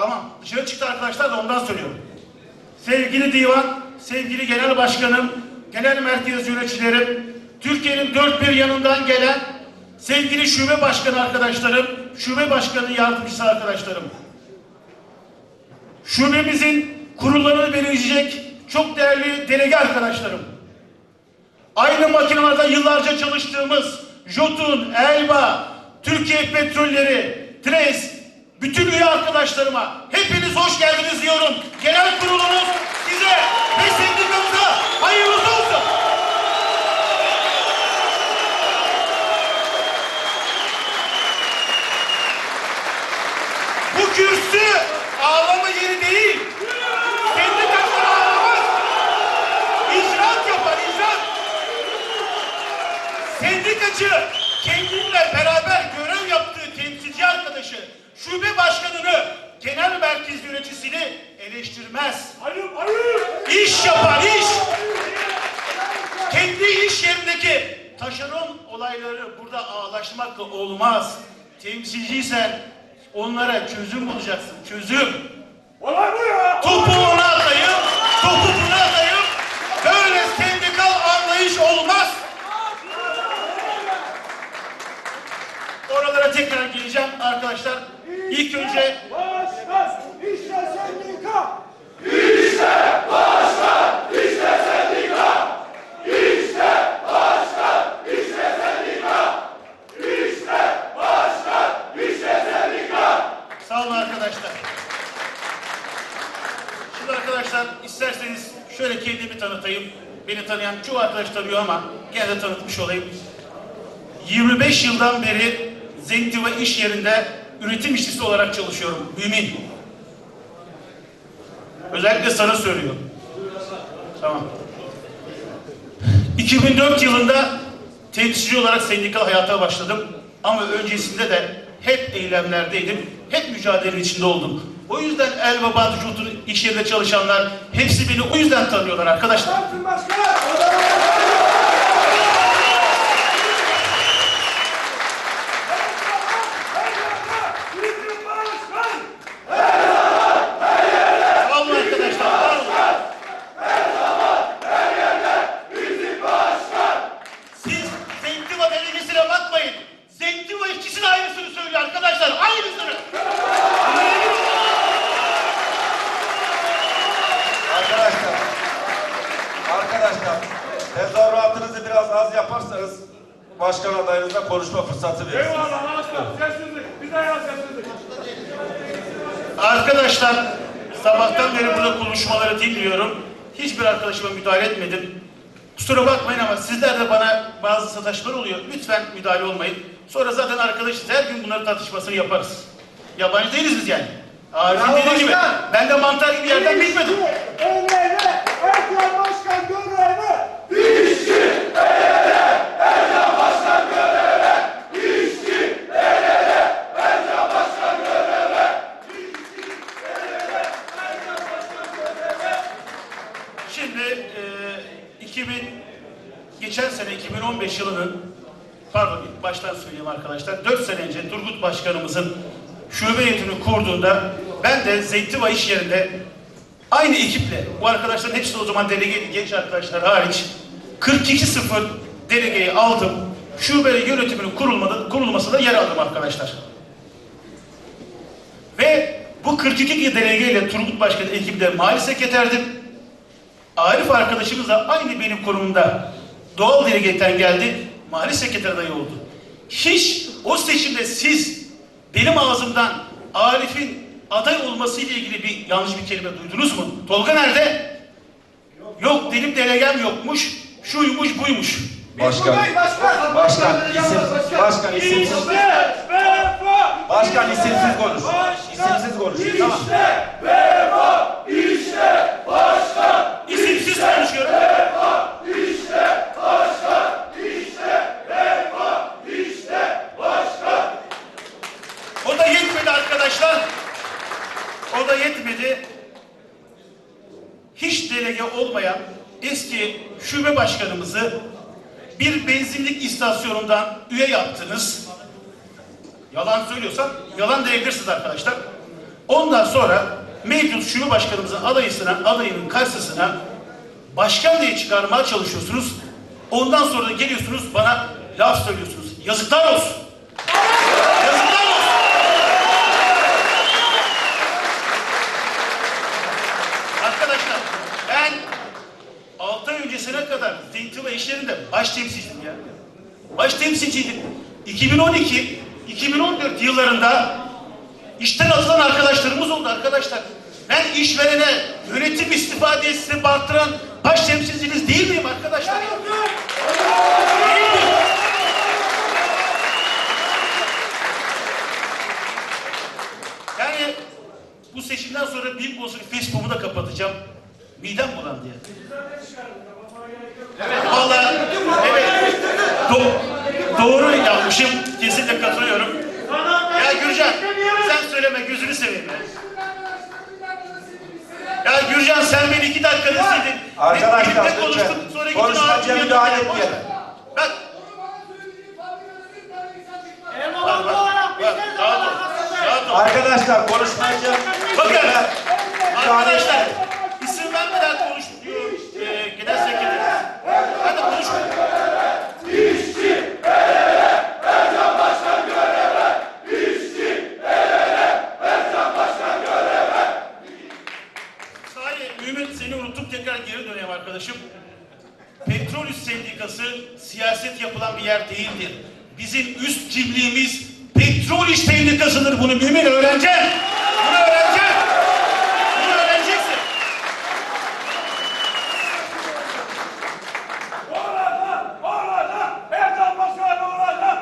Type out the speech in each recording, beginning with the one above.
Tamam dışarı çıktı arkadaşlar da ondan söylüyorum. Sevgili divan, sevgili genel başkanım, genel merkez yöneticilerim, Türkiye'nin dört bir yanından gelen sevgili şube başkanı arkadaşlarım, şube başkanı yardımcısı arkadaşlarım. Şubemizin kurullarını belirleyecek çok değerli delege arkadaşlarım. Aynı makinelerde yıllarca çalıştığımız Jotun, Elba, Türkiye Petrolleri, Tres, bütün üye arkadaşlarıma hepiniz hoş geldiniz diyorum. Genel kurulunuz size ve sendikamıza hayırlı olsun. Bu kürsü ağlama yeri değil. Sendikalar ağlamaz. İcraat yapar, icraat. Sendikacı kendinle beraber görev yaptığı temsilci arkadaşı, şube başkanını, genel merkez yöneticisini eleştirmez. Ayıp ayıp. İş yapar, iş. Kendi iş yerindeki taşeron olayları burada ağlaşmakla olmaz. Temsilciysen onlara çözüm bulacaksın, çözüm. Olay bu ya. Topu ona atayım, topu buna atayım. Böyle sendikal anlayış olmaz. Oralara tekrar geleceğim arkadaşlar. İlk önce Başkan. İşte sendika. sağ olun arkadaşlar. Şimdi arkadaşlar isterseniz şöyle kendimi tanıtayım. Beni tanıyan çoğu arkadaş tanıyor ama gene de tanıtmış olayım. 25 yıldan beri Zentiva iş yerinde üretim işçisi olarak çalışıyorum. Mümin. Özellikle sana söylüyorum. Tamam. 2004 yılında temsilci olarak sendikal hayata başladım. Ama öncesinde de hep eylemlerdeydim. Hep mücadele içinde oldum. O yüzden El ve Batı Kültür iş yerinde çalışanlar hepsi beni o yüzden tanıyorlar arkadaşlar. Yaptın başkan. Bizim başkan. Sağ olun arkadaşlar. Sağ olun. Siz Zentiva delegesine bakmayın. Zentiva işçisinin aynısını söylüyor arkadaşlar. Aynısını. Arkadaşlar, arkadaşlar tezahüratınızı biraz az yaparsanız başkan adayınıza konuşma fırsatı verirsiniz. Eyvallah başkan. Sessizlik. Bir daha yaz sessizlik. Arkadaşlar sabahtan beri burada konuşmaları dinliyorum. Hiçbir arkadaşıma müdahale etmedim. Kusura bakmayın ama sizler de bana bazı sataşmalar oluyor. Lütfen müdahale olmayın. Sonra zaten arkadaşız. Her gün bunların tartışmasını yaparız. Yabancı değiliz biz yani. Arif'in dediği gibi. Ben de mantar gibi yerden bitmedim. Ellerine Erdoğan başkan görevine. Şimdi e, 2000 geçen sene 2015 yılının pardon ilk baştan söyleyeyim arkadaşlar. 4 sene önce Turgut Başkanımızın şube heyetini kurduğunda ben de Zeytinba iş yerinde aynı ekiple bu arkadaşların hepsi de o zaman delege genç arkadaşlar hariç 42-0 delegeyi aldım. Şube yönetiminin kurulmadı, kurulmasında yer aldım arkadaşlar. Ve bu 42 delegeyle Turgut Başkan'ın ekibinde mali sekreterdim. Arif arkadaşımız da aynı benim konumda doğal delegetten geldi, mali sekreter adayı oldu. Hiç o seçimde siz benim ağzımdan Arif'in aday olması ile ilgili bir yanlış bir kelime duydunuz mu? Tolga nerede? Yok, benim delegem yokmuş, şuymuş buymuş. Başkan, Başkan. başkan, isim, başkan isimsiz, İşte vefa. başkan isimsiz konuş. İsimsiz konuş. Tamam. İşte vefa. İşte başkan. İsimsiz konuşuyorum. İşte başkan. İşte vefa. İşte yönetmede hiç delege olmayan eski şube başkanımızı bir benzinlik istasyonundan üye yaptınız. Yalan söylüyorsam yalan diyebilirsiniz arkadaşlar. Ondan sonra mevcut şube başkanımızın adayısına, adayının karşısına başkan diye çıkarmaya çalışıyorsunuz. Ondan sonra da geliyorsunuz bana laf söylüyorsunuz. Yazıklar olsun. Yazıklar olsun. Arkadaşlar ben 6 ay öncesine kadar Zintiva işlerinde baş temsilciydim ya. Baş temsilciydim. 2012, 2014 yıllarında işten atılan arkadaşlarımız oldu arkadaşlar. Ben işverene yönetim istifa diyesini bartıran baş temsilciniz değil miyim arkadaşlar? Yani bu seçimden sonra büyük olsun Facebook'umu da kapatacağım. Midem bulandı ya. Vallahi evet. Do- doğru yapmışım. Kesinlikle katılıyorum. Ya Gürcan sen söyleme gözünü seveyim ya. Ya Gürcan sen beni iki dakikada sildin. Arkadaşlar, Birlikte lütfen. konuştuk, sonra gittin Konuşmacıya ağzını müdahale ya. Etmeyelim. Bak Erman bak bak. Bak rahat ol. Rahat ol. Arkadaşlar konuşmacı. Bakın arkadaşlar etmeyelim. isim vermeden konuş diyor e, genel sekreterimiz. Hadi konuş. Sahi Ümit seni unuttuk tekrar geri döneyim arkadaşım. Sendikası siyaset yapılan bir yer değildir. Bizim üst kimliğimiz Petrol İş Sendikası'dır. Bunu mümin öğreneceksin. Bunu öğreneceksin. Bunu öğreneceksin. Olacak, olacak. Ercan Başkan olacak.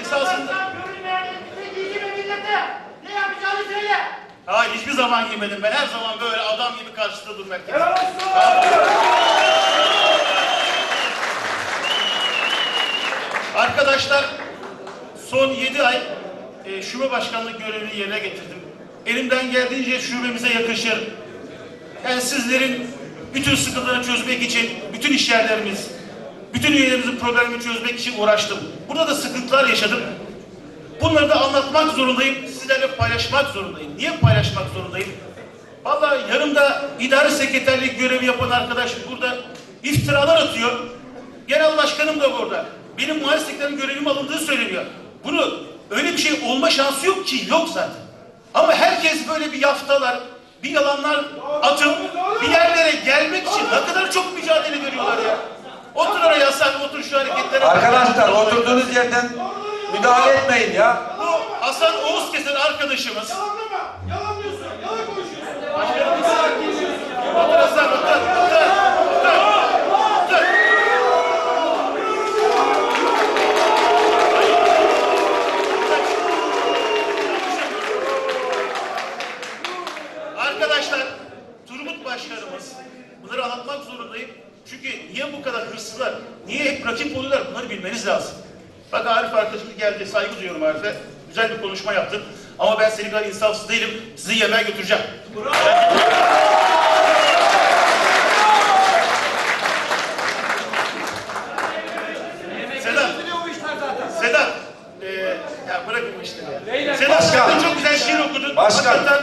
Esasında Görünmeyen elbise giydi mi millete? Ne yapacağını söyle. Hayır hiçbir zaman giymedim. Ben her zaman böyle adam gibi karşısında durmak Helal olsun. Arkadaşlar son 7 ay e, şube başkanlık görevini yerine getirdim. Elimden geldiğince şubemize yakışır. Yani sizlerin bütün sıkıntılarını çözmek için, bütün işyerlerimiz, bütün çözmek için uğraştım. Burada da sıkıntılar yaşadım. Bunları da anlatmak zorundayım, sizlerle paylaşmak zorundayım. Niye paylaşmak zorundayım? Vallahi yanımda idare sekreterlik görevi yapan arkadaş burada iftiralar atıyor. Genel başkanım da burada. Benim muhalif sekreterin görevim alındığı söyleniyor. Bunu öyle bir şey olma şansı yok ki, yok zaten. Ama herkes böyle bir yaftalar, bir yalanlar atıp bir yerlere gelmek için ne kadar çok mücadele veriyorlar ya. Otur oraya sen otur şu hareketlere. Arkadaşlar oturduğunuz yerden müdahale etmeyin ya. Bu Hasan Oğuz kesen arkadaşımız. Yalanlama. Yalan diyorsun. Yalan konuşuyorsun. Başkanım Otur Hasan. Otur. Otur. Arkadaşlar Turgut Başkanımız bunları anlatmak zorundayım. Çünkü niye bu kadar hırslılar, niye hep rakip oluyorlar bunları bilmeniz lazım. Bak Arif arkadaşımız geldi, saygı duyuyorum Arif'e. Güzel bir konuşma yaptın. Ama ben senin kadar insafsız değilim. Sizi yemeğe götüreceğim. Sedat. Sedat. Ee, ya bırakın bu işleri ya. Sedat Başkan. çok güzel şiir okudun. Başkan. Hakikaten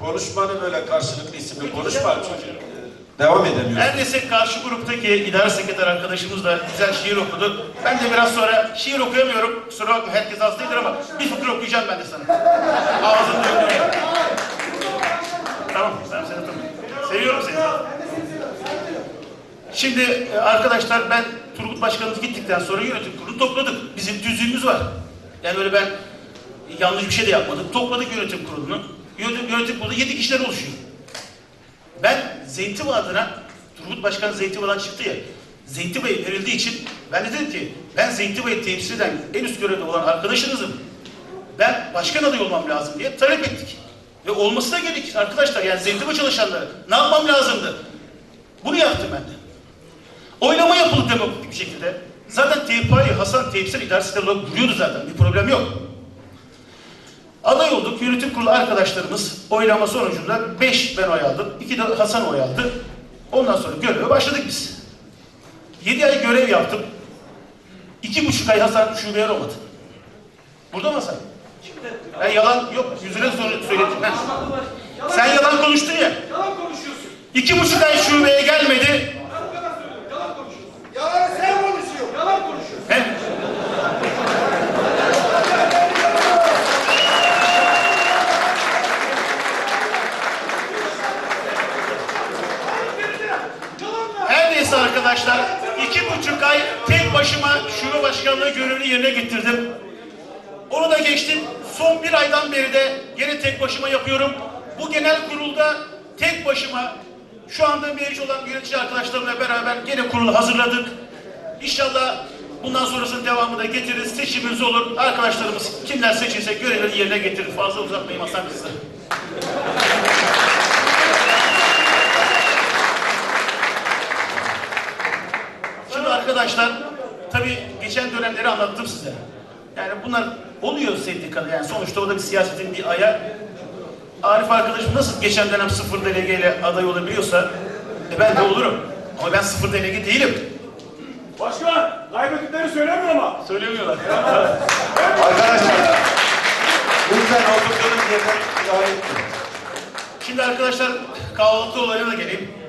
Konuşmanı böyle karşılıklı isimli konuşma çocuğum. Devam edemiyoruz. Her neyse karşı gruptaki idare sekreter arkadaşımız da güzel şiir okudu. Ben de biraz sonra şiir okuyamıyorum. Kusura bakma herkes değildir ama bir fıkra okuyacağım ben de sana. Ağzını döndüreyim. Tamam, ben seni tamam. Seviyorum seni. Şimdi e, arkadaşlar ben Turgut Başkanımız gittikten sonra yönetim kurulu topladık. Bizim tüzüğümüz var. Yani öyle ben yanlış bir şey de yapmadık. Topladık yönetim kurulunu. Yönetim, yönetim kurulu yedi kişiler oluşuyor. Ben Zeytinburnu adına, Turgut Başkan Zeytinburnu'dan çıktı ya, Zeytinburnu'ya verildiği için ben de dedim ki, ben Zeytinburnu'yu temsil eden en üst görevde olan arkadaşınızım. Ben başkan adayı olmam lazım diye talep ettik. Ve olması da gerekir arkadaşlar yani Zeytinburnu çalışanları. Ne yapmam lazımdı? Bunu yaptım ben de. Oylama yapıldı demokratik bir şekilde. Zaten TİPA'yı Hasan Teypsel idaresi olarak duruyordu zaten. Bir problem yok. Aday olduk. Yönetim kurulu arkadaşlarımız oylama sonucunda 5 ben oy aldım. 2 de Hasan oy aldı. Ondan sonra göreve başladık biz. 7 ay görev yaptım. 2,5 ay Hasan şubeye olmadı. Burada mı Hasan? Ben yalan yok. Yüzüne söyledim. Sen yalan konuştun ya. Yalan konuşuyorsun. İki buçuk ay şubeye gelmedi. Ben bu kadar söylüyorum. Yalan konuşuyorsun. Yalan sen konuşuyorsun. Yalan konuşuyorsun. He? Yalan Her neyse arkadaşlar, iki buçuk ay tek başıma şube başkanlığı görevini yerine getirdim. Onu da geçtim. Son bir aydan beri de gene tek başıma yapıyorum. Bu genel kurulda tek başıma şu anda mevcut olan yönetici arkadaşlarımla beraber gene kurulu hazırladık. İnşallah bundan sonrasının devamı da getiririz. Seçimimiz olur. Arkadaşlarımız kimler seçilse görevleri yerine getirir. Fazla uzatmayayım Hasan size. Şimdi arkadaşlar, tabii geçen dönemleri anlattım size. Yani bunlar oluyor sendikada yani sonuçta o da bir siyasetin bir ayağı. Arif arkadaşım nasıl geçen dönem sıfır delegeyle aday olabiliyorsa e ben de olurum. Ama ben sıfır delege değilim. Başkan, kaybettikleri söylemiyor ama. Söylemiyorlar. Arkadaşlar lütfen oturduğunuz yerden müdahale etmeyin. Şimdi arkadaşlar kahvaltı olayına da geleyim.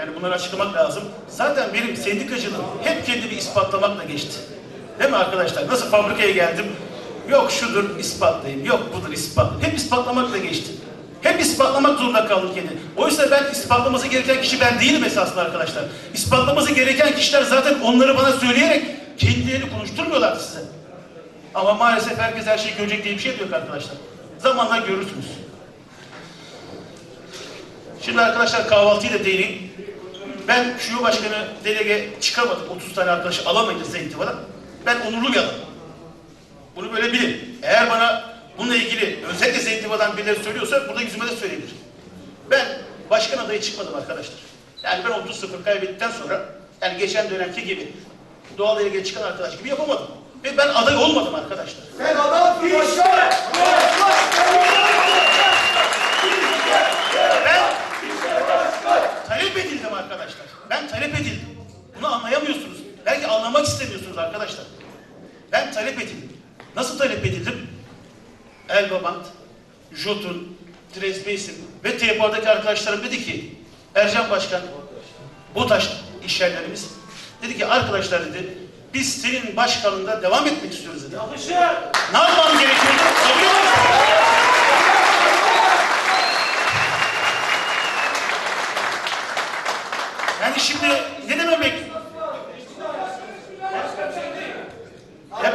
Yani bunları açıklamak lazım. Zaten benim sendikacılığım hep kendimi ispatlamakla geçti. Değil mi arkadaşlar? Nasıl fabrikaya geldim? Yok şudur ispatlayayım, yok budur ispatlayayım. Hep ispatlamakla geçti. Hep ispatlamak zorunda kaldım kendimi. Oysa ben ispatlaması gereken kişi ben değilim esasında arkadaşlar. İspatlaması gereken kişiler zaten onları bana söyleyerek kendilerini konuşturmuyorlar size. Ama maalesef herkes her şeyi görecek diye bir şey yok arkadaşlar. Zamanla görürsünüz. Şimdi arkadaşlar kahvaltıyı da değineyim. Ben şube başkanı delege çıkamadım. 30 tane arkadaş alamayınca Zeytinburnu'da. Ben onurlu bir adamım. Bunu böyle bilin. Eğer bana bununla ilgili özellikle Zeytinburnu'dan birileri söylüyorsa burada yüzüme de söyleyebilir. Ben başkan adayı çıkmadım arkadaşlar. Yani ben 30-0 kaybettikten sonra yani geçen dönemki gibi doğal delege çıkan arkadaş gibi yapamadım. Ve ben aday olmadım arkadaşlar. Sen adam değilsin. Talep edildim arkadaşlar. Ben talep edildim. Bunu anlayamıyorsunuz. Belki anlamak istemiyorsunuz arkadaşlar. Ben talep edildim. Nasıl talep edildim? Elbabant, Jotun, Dresbeysin ve TEPA'daki arkadaşlarım dedi ki Ercan Başkan, BOTAŞ işyerlerimiz dedi ki arkadaşlar dedi biz senin başkanlığında devam etmek istiyoruz dedi. Yakışır. Ne yapmam gerekiyordu? Soruyor musun? Yani şimdi ne demek? Ya-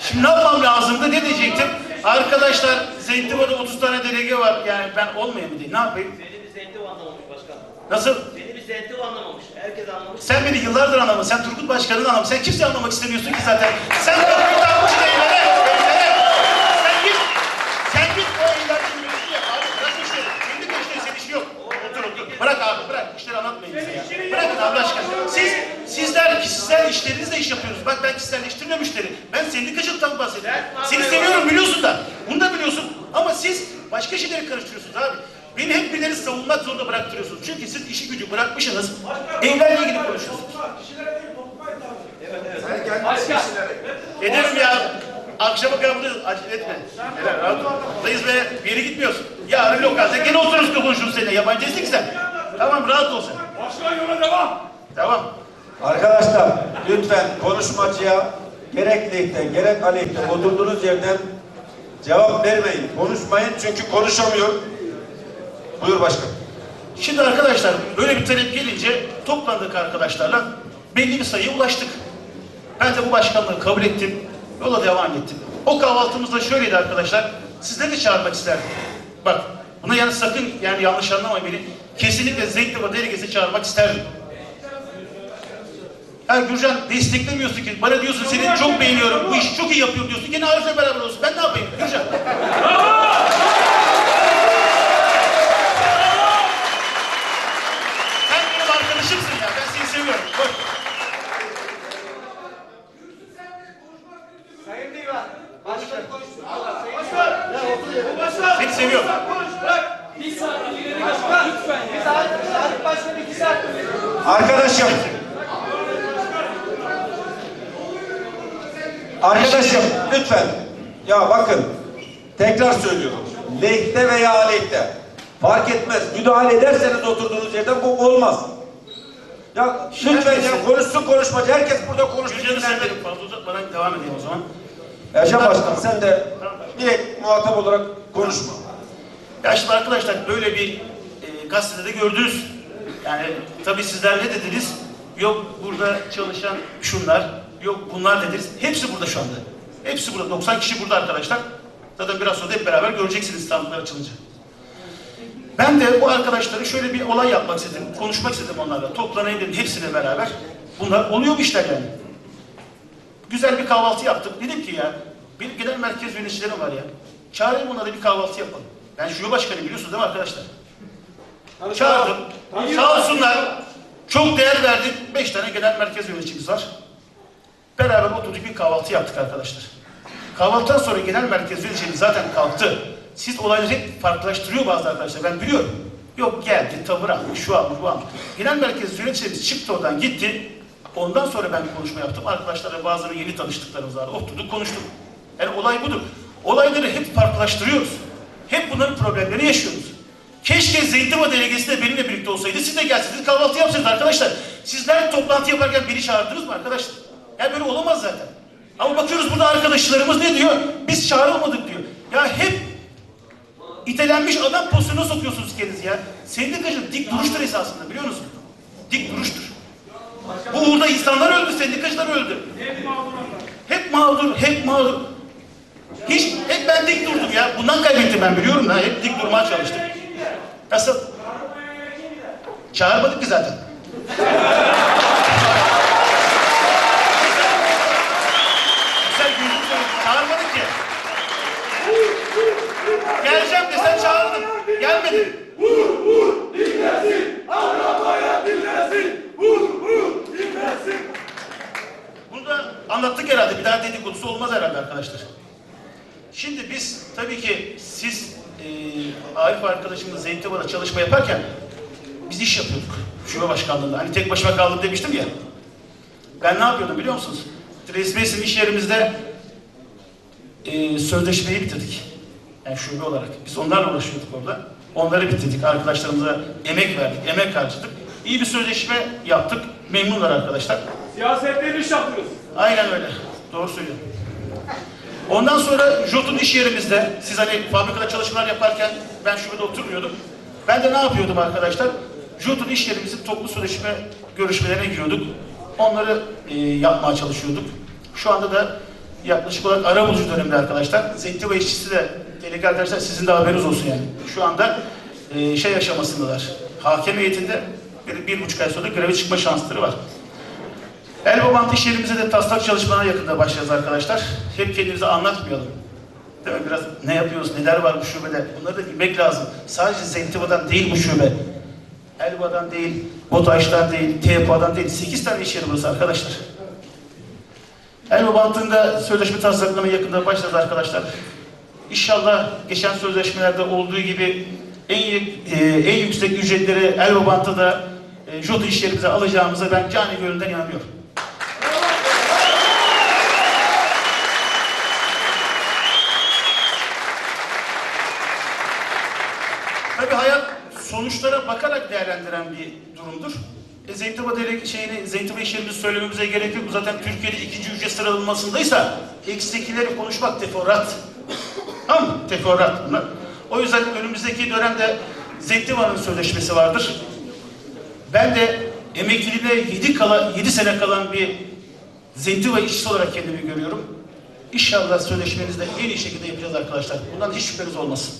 Şimdi ne yapmam lazımdı? Ne diyecektim? Arkadaşlar Zeytinburnu'da 30 tane delege var. Yani ben olmayayım diye. Ne yapayım? Seni bir anlamamış başkan. Nasıl? Seni bir zentiv anlamamış. Herkes anlamış. Sen beni yıllardır anlamadın. Sen Turgut Başkan'ın anlamadın. Sen kimseyi anlamak istemiyorsun ki zaten. Sen kapıyı takmışsın evlere. Evlere. Sen git. Sen git o evlerde yürüyüşünü yap abi. Bırak işleri. Kendi de senin işi yok. Otur otur. Bırak abi bırak. İşleri anlatmayın bize ya. Bırakın Allah aşkına. Siz, sizler kişisel Bak ben kişiselleştirmiyorum işleri. Ben sendikacılıktan bahsediyorum. Seni seviyorum biliyorsun da. Bunu da biliyorsun. Ama siz başka şeyleri karıştırıyorsunuz abi. Beni hep birileri savunmak zorunda bıraktırıyorsunuz. Çünkü siz işi gücü bırakmışsınız. Evlerle ilgili konuşuyorsunuz. Kişilere değil, topluma hitap ediyor. Başkan. Ederim ya. Akşama kadar buradayız. Acele etme. Helal rahat ol. Buradayız ve bir yere gitmiyoruz. Yarın lokalde gene otururuz konuşuruz seninle. Yabancı değilsin sen. Tamam rahat ol sen. Başkan yola devam. Tamam. Arkadaşlar lütfen konuşmacıya gerek lehte gerek aleyhte oturduğunuz yerden cevap vermeyin. Konuşmayın çünkü konuşamıyor. Buyur başkan. Şimdi arkadaşlar böyle bir talep gelince toplandık arkadaşlarla. Belli bir sayıya ulaştık. Ben de bu başkanlığı kabul ettim. Yola devam ettim. O kahvaltımızda şöyleydi arkadaşlar. Sizleri de çağırmak isterdim. Bak buna yani sakın yani yanlış anlamayın beni. Kesinlikle Zeytinburnu delegesi çağırmak isterdim. Yani desteklemiyorsun ki. Bana diyorsun seni çok beğeniyorum. Bu işi çok iyi yapıyor diyorsun. Gene Arif'le beraber olsun. Ben ne yapayım Gürcan? Sen benim arkadaşımsın ya. Ben seni seviyorum. Sayın Divan. Başkan konuşsun. Başkan. Ya otur ya. Başkan. Seni seviyorum. Saat ileri Başkan. Lütfen. Biz artık başkan iki saat. Arkadaşım. Arkadaşım lütfen. Ya bakın tekrar söylüyorum. Lehte veya aleyhte fark etmez. Müdahale ederseniz oturduğunuz yerden bu olmaz. Ya lütfen ya konuşsun konuşmacı. Herkes burada konuştu. Gülcan'ı dinlendi. severim. Fazla uzatmadan devam edeyim o zaman. Erşan Başkan sen de direkt muhatap olarak konuşma. Ya şimdi arkadaşlar böyle bir e, gazetede gördünüz. Yani tabii sizler ne dediniz? Yok burada çalışan şunlar, yok bunlar dediniz. Hepsi burada şu anda. Hepsi burada. 90 kişi burada arkadaşlar. Zaten biraz sonra hep beraber göreceksiniz sandıklar açılınca. Ben de bu arkadaşları şöyle bir olay yapmak istedim. Konuşmak istedim onlarla. Toplanayım dedim hepsine beraber. Bunlar oluyor bu işler yani. Güzel bir kahvaltı yaptık. Dedim ki ya, bir genel merkez yöneticilerim var ya. Çağırayım onlara bir kahvaltı yapalım. Ben şube başkanı biliyorsunuz değil mi arkadaşlar? Çağırdım. Sağ olsunlar. Çok değer verdim. Beş tane genel merkez yöneticimiz var. Beraber oturduk bir kahvaltı yaptık arkadaşlar. Kahvaltıdan sonra genel merkez yöneticimiz zaten kalktı. Siz olayları hep farklılaştırıyor bazı arkadaşlar. Ben biliyorum. Yok geldi, tavır almış, şu almış, bu almış. Genel merkez yöneticimiz çıktı oradan gitti. Ondan sonra ben konuşma yaptım. Arkadaşlarla bazıları yeni tanıştıklarımız var. Oturduk konuştuk. Yani olay budur. Olayları hep farklılaştırıyoruz. Hep bunların problemlerini yaşıyoruz. Keşke Zeytinburnu delegesi de benimle birlikte olsaydı. Siz de gelseniz kahvaltı yapsaydınız arkadaşlar. Sizler toplantı yaparken beni çağırdınız mı arkadaşlar? Ya böyle olamaz zaten. Ama bakıyoruz burada arkadaşlarımız ne diyor? Biz çağrılmadık diyor. Ya hep itelenmiş adam pozisyonuna sokuyorsunuz kendinizi ya. Sendikacılık dik duruştur esasında biliyor musun? Dik duruştur. Bu uğurda insanlar öldü, sendikacılar öldü. Hep mağdur, hep mağdur. Hiç, hep ben dik durdum ya. Bundan kaybettim ben biliyorum da. Hep dik durmaya çalıştım. Nasıl? Çağırmadık ki zaten. Çağırmadık ki. Geleceğim desen çağırdım. Gelmedin. Bunu da anlattık herhalde. Bir daha dedikodusu olmaz herhalde arkadaşlar. Şimdi biz tabii ki siz e, Arif arkadaşımla Zeytinburnu'da çalışma yaparken biz iş yapıyorduk. Şube başkanlığında. Hani tek başıma kaldım demiştim ya. Ben ne yapıyordum biliyor musunuz? Resmi iş yerimizde e, sözleşmeyi bitirdik. Yani şube olarak. Biz onlarla uğraşıyorduk orada. Onları bitirdik. Arkadaşlarımıza emek verdik, emek harcadık. İyi bir sözleşme yaptık. Memnunlar arkadaşlar. Siyasetten iş yapıyoruz. Aynen öyle. Doğru söylüyorum. Ondan sonra Jot'un iş yerimizde, siz hani fabrikada çalışmalar yaparken ben şubede oturmuyordum. Ben de ne yapıyordum arkadaşlar? Jot'un iş yerimizin toplu sözleşme görüşmelerine giriyorduk. Onları e, yapmaya çalışıyorduk. Şu anda da yaklaşık olarak ara bulucu dönemde arkadaşlar. Zeytinburnu işçisi de tehlikeli arkadaşlar sizin de haberiniz olsun yani. Şu anda e, şey aşamasındalar. Hakem heyetinde bir, bir buçuk ay sonra greve çıkma şansları var. Elbabant iş yerimize de taslak çalışmalarına yakında başlayacağız arkadaşlar. Hep kendimize anlatmayalım. Değil mi? Biraz ne yapıyoruz, neler var bu şubede? Bunları da bilmek lazım. Sadece Zentiva'dan değil bu şube. Elba'dan değil, Botaş'tan değil, TEPA'dan değil. 8 tane iş yeri burası arkadaşlar. Elba bantında sözleşme taslaklarına yakında başlayacağız arkadaşlar. İnşallah geçen sözleşmelerde olduğu gibi en, e, en yüksek ücretleri Elba bantta da e, JOT iş yerimize alacağımıza ben cani gönülden inanıyorum. Tabii hayat sonuçlara bakarak değerlendiren bir durumdur. E, Zeytinburnu dele şeyini, Zeytinburnu iş yerimizi söylememize gerek yok. Zaten Türkiye'de ikinci ücret sıralamasındaysa eksikileri konuşmak teferruat. Tamam mı? Teferruat bunlar. O yüzden önümüzdeki dönemde Zeytinburnu'nun sözleşmesi vardır. Ben de emekliliğine 7, kala, 7 sene kalan bir Zeytinburnu işçisi olarak kendimi görüyorum. İnşallah sözleşmenizi de en iyi şekilde yapacağız arkadaşlar. Bundan hiç şüpheniz olmasın.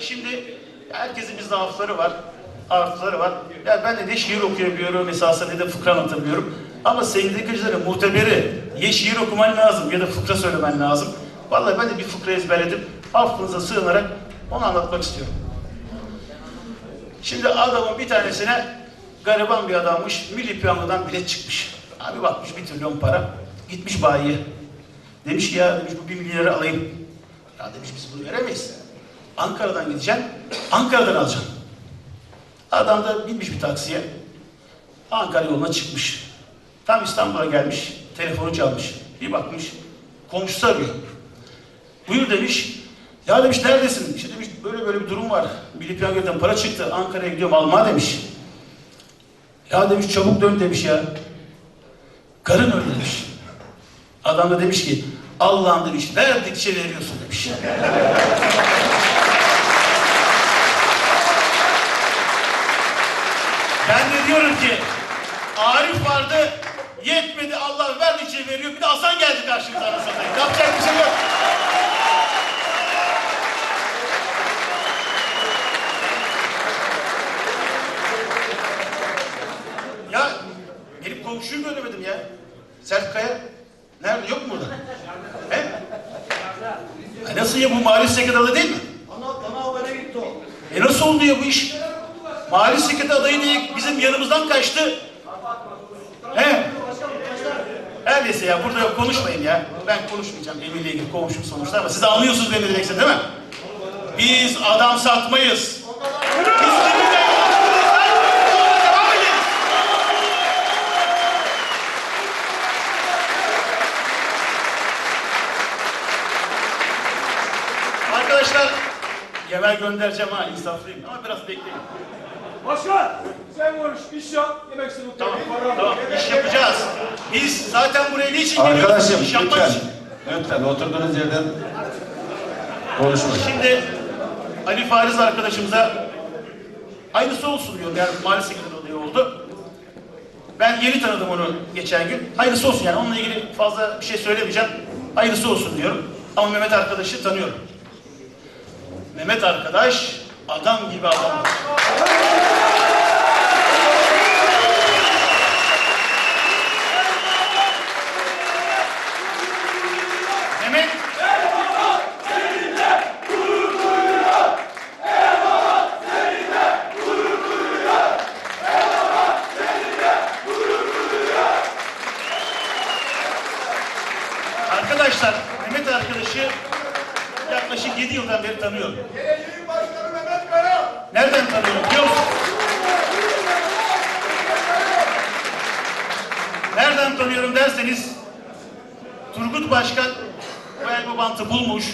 Yani şimdi herkesin bir zaafları var, artıları var. Ya ben de ne şiir okuyabiliyorum esasında ne de fıkra anlatabiliyorum. Ama sendikacıların muhteberi ya şiir okuman lazım ya da fıkra söylemen lazım. Vallahi ben de bir fıkra ezberledim. Affınıza sığınarak onu anlatmak istiyorum. Şimdi adamın bir tanesine Gariban bir adammış. Milli piyangodan bilet çıkmış. Abi bakmış bir trilyon para. Gitmiş bayiye. Demiş ki ya demiş bu bir milyarı alayım. Ya demiş biz bunu veremeyiz. Ankara'dan gideceğim. Ankara'dan alacağım. Adam da binmiş bir taksiye. Ankara yoluna çıkmış. Tam İstanbul'a gelmiş. Telefonu çalmış. Bir bakmış. Komşusu arıyor. Buyur demiş. Ya demiş neredesin? İşte demiş böyle böyle bir durum var. Milli Piyango'dan para çıktı. Ankara'ya gidiyorum almaya demiş. Ya demiş çabuk dön demiş ya. Karın öyle demiş. Adam da demiş ki Allah'ım demiş verdikçe veriyorsun demiş. Ben de diyorum ki Arif vardı yetmedi Allah verdikçe veriyor. Bir de Hasan geldi karşımıza satayım. Yapacak bir şey yok. Ya benim komşuyu göremedim ya. Sert Kaya. Nerede? Yok mu burada? He? Ha, nasıl ya bu mahalle sekreter adayı değil mi? E nasıl oldu ya bu iş? Mahalle sekreter adayı diye bizim yanımızdan kaçtı. He? Her neyse ya burada konuşmayın ya. Ben konuşmayacağım Emir'le ilgili komşum sonuçta ama siz anlıyorsunuz beni direkse değil mi? Biz adam satmayız. Biz. Arkadaşlar yemek göndereceğim ha insaflıyım ama biraz bekleyin. Başkan sen konuş iş yap yemek sınıfı. Tamam, tamam iş yapacağız. Biz zaten buraya niçin geliyoruz? Arkadaşım İş yapmak lütfen. için. Lütfen oturduğunuz yerden konuşmayın. Şimdi Ali Fariz arkadaşımıza aynısı olsun diyor. Yani sekreter adayı oldu. Ben yeni tanıdım onu geçen gün. Hayırlısı olsun yani onunla ilgili fazla bir şey söylemeyeceğim. Hayırlısı olsun diyorum. Ama Mehmet arkadaşı tanıyorum. Mehmet arkadaş adam gibi adam. Mehmet Arkadaşlar Mehmet arkadaşı yaklaşık 7 yıldan beri tanıyorum. Geleceğin başkanı Mehmet Kaya. Nereden tanıyorum biliyor musun? Nereden tanıyorum derseniz Turgut Başkan bu elma bantı bulmuş.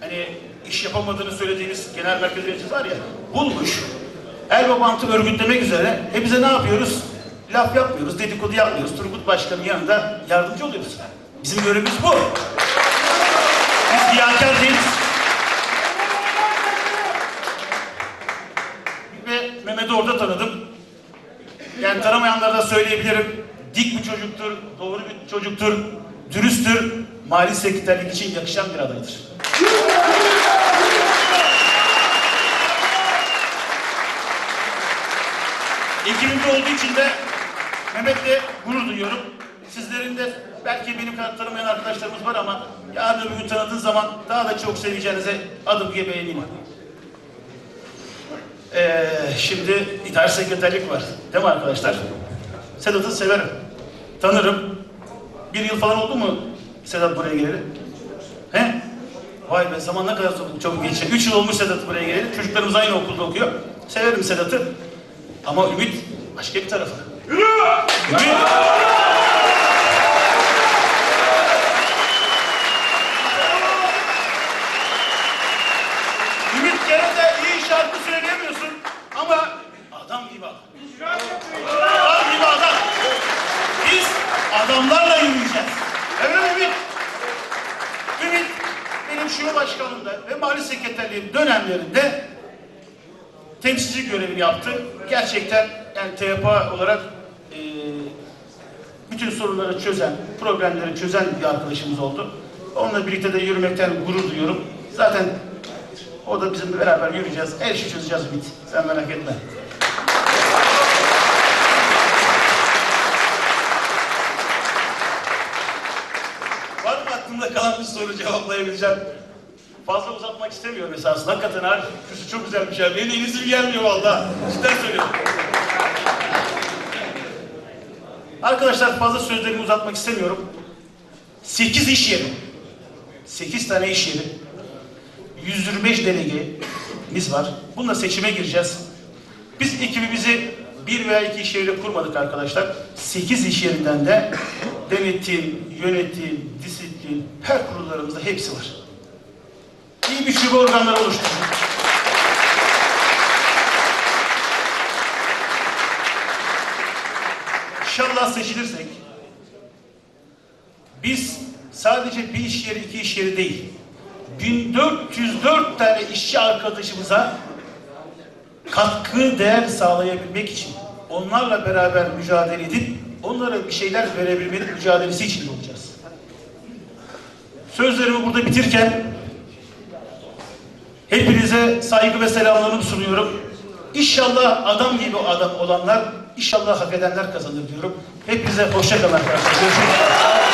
Hani iş yapamadığını söylediğiniz genel merkez yöneticisi var ya bulmuş. Elma bantı örgütlemek üzere. E bize ne yapıyoruz? Laf yapmıyoruz, dedikodu yapmıyoruz. Turgut Başkan'ın yanında yardımcı oluyoruz. Bizim görevimiz bu. Biz riyakar değiliz. Ve Mehmet'i orada tanıdım. Yani tanımayanlara da söyleyebilirim. Dik bir çocuktur, doğru bir çocuktur, dürüsttür. Mali sekreterlik için yakışan bir adaydır. Ekibimde olduğu için de Mehmet'le gurur duyuyorum. Sizlerin de belki benim kadar tanımayan arkadaşlarımız var ama yarın öbür gün tanıdığın zaman daha da çok seveceğinize adım gibi eminim. Ee, şimdi idari sekreterlik var. Değil mi arkadaşlar? Sedat'ı severim. Tanırım. Bir yıl falan oldu mu Sedat buraya geleli? He? Vay be zaman ne kadar çabuk, çabuk geçiyor. Üç yıl olmuş Sedat buraya geleli. Çocuklarımız aynı okulda okuyor. Severim Sedat'ı. Ama Ümit başka bir tarafı. Ümit gene de iyi şarkı söyleyemiyorsun ama adam gibi adam. Adam gibi adam. Biz adamlarla yürüyeceğiz. Evet Ümit. Ümit benim şube başkanlığımda ve mali sekreterliğim dönemlerinde temsilci görevini yaptı. Gerçekten yani TPA olarak eee, bütün sorunları çözen, problemleri çözen bir arkadaşımız oldu. Onunla birlikte de yürümekten gurur duyuyorum. Zaten o da bizimle beraber yürüyeceğiz. Her işi çözeceğiz Ümit. Sen merak etme. Var mı aklımda kalan bir soru cevaplayabileceğim? Fazla uzatmak istemiyorum esasında. Hakikaten Arif küsü çok güzelmiş ya. Benim de gelmiyor valla. Cidden söylüyorum. Arkadaşlar fazla sözlerimi uzatmak istemiyorum. 8 iş yeri, 8 tane iş yeri, 125 delegemiz var. Bununla seçime gireceğiz. Biz ekibimizi bir veya iki iş yeriyle kurmadık arkadaşlar. 8 iş yerinden de denetim, yönetim, disiplin, her kurullarımızda hepsi var. İyi bir şube organları oluşturduk. İnşallah seçilirsek biz sadece bir iş yeri, iki iş yeri değil, 1404 tane işçi arkadaşımıza katkı değer sağlayabilmek için onlarla beraber mücadele edip onlara bir şeyler verebilmenin mücadelesi içinde olacağız. Sözlerimi burada bitirken hepinize saygı ve selamlarımı sunuyorum. İnşallah adam gibi adam olanlar, inşallah hak edenler kazanır diyorum. Hepinize hoşça kalın arkadaşlar. Görüşmek üzere.